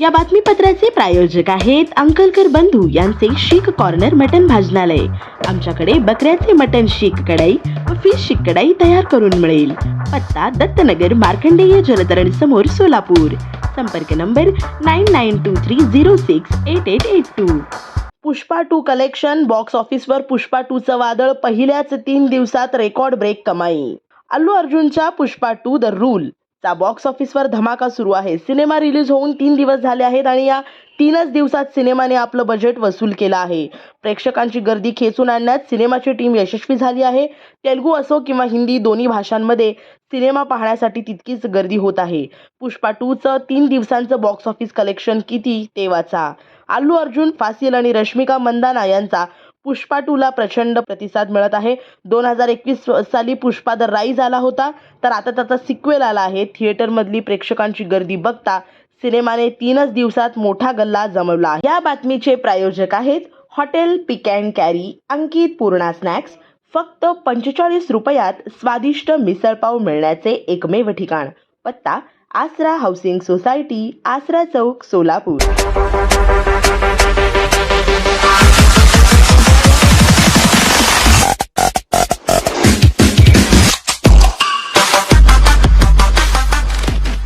या बातमीपत्राचे प्रायोजक आहेत अंकलकर बंधू यांचे शीख कॉर्नर मटन भाजनालय. आमच्याकडे बकऱ्याचे मटन शीख कढाई व फिश शीख कढाई तयार करून मिळेल. पत्ता दत्तनगर मार्कंडेय जलतरण समोर सोलापूर. संपर्क number nine nine two three zero six eight eight eight two Pushpa two collection box ऑफिसवर पुष्पा टूचं वादळ पहिल्याच तीन दिवसात रेकॉर्ड ब्रेक कमाई. अल्लू अर्जुनच्या पुष्पा टू द रूल. चा बॉक्स ऑफिसवर धमाका सुरू आहे. सिनेमा रिलीज होऊन तीन दिवस झाले आहेत आणि या तीनच दिवसात सिनेमाने आपलं बजेट वसूल केलं आहे. प्रेक्षकांची गर्दी खेचून आणण्यात सिनेमाची टीम यशस्वी झाली आहे. तेलुगू असो किंवा हिंदी दोन्ही भाषांमध्ये सिनेमा पाहण्यासाठी तितकीच गर्दी होत आहे. पुष्पा टूचं तीन दिवसांचं बॉक्स ऑफिस कलेक्शन किती ते वाचा अल्लू अर्जुन फासिल आणि रश्मिका मंदाना यांचा पुष्पा टूला प्रचंड प्रतिसाद मिळत आहे. दोन हजार एकवीस साली पुष्पा द राईज आला होता. तर आता त्याचा सिक्वेल आला आहे. थिएटरमधली प्रेक्षकांची गर्दी बघता सिनेमाने तीनच दिवसात मोठा गल्ला जमवला आहे. या बातमीचे प्रायोजक आहेत hotel pick and carry Ankit Purna snacks. फक्त पंचेचाळीस रुपयात स्वादिष्ट मिसळपाव मिळण्याचे एकमेव ठिकाण. पत्ता आसरा हाऊसिंग सोसायटी आसरा चौक सोलापूर.